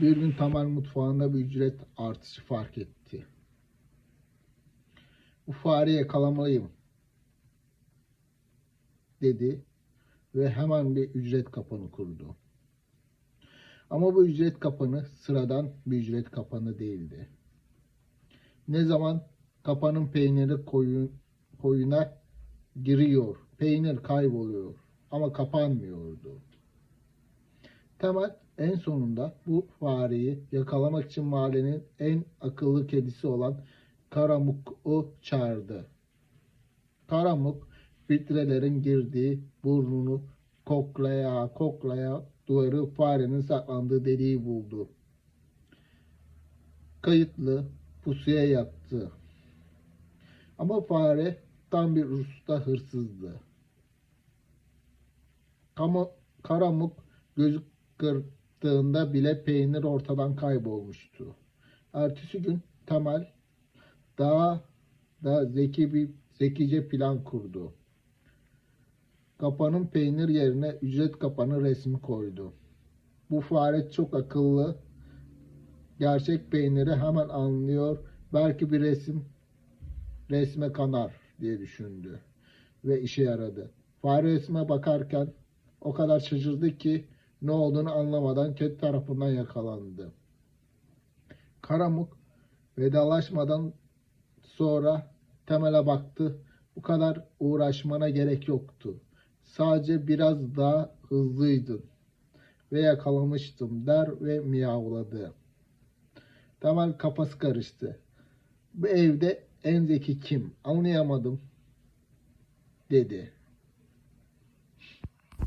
Bir gün Tamer mutfağında bir ücret artışı fark etti. Bu fareyi yakalamalıyım dedi ve hemen bir ücret kapanı kurdu. Ama bu ücret kapanı sıradan bir ücret kapanı değildi. Ne zaman kapanın peyniri koyun, koyuna giriyor, peynir kayboluyor ama kapanmıyordu. Temel en sonunda bu fareyi yakalamak için mahallenin en akıllı kedisi olan Karamuk'u çağırdı. Karamuk filtrelerin girdiği burnunu koklaya koklaya duvarı farenin saklandığı deliği buldu. Kayıtlı pusuya yattı. Ama fare tam bir usta hırsızdı. Kama, karamuk gözü kırptığında bile peynir ortadan kaybolmuştu. Ertesi gün Temel daha da zeki bir zekice plan kurdu. Kapanın peynir yerine ücret kapanı resmi koydu. Bu fare çok akıllı. Gerçek peyniri hemen anlıyor. Belki bir resim resme kanar diye düşündü. Ve işe yaradı. Fare resme bakarken o kadar şaşırdı ki ne olduğunu anlamadan kedi tarafından yakalandı. Karamuk vedalaşmadan sonra Temel'e baktı. Bu kadar uğraşmana gerek yoktu. Sadece biraz daha hızlıydın ve yakalamıştım der ve miyavladı. Temel kafası karıştı. Bu evde en zeki kim? Anlayamadım dedi.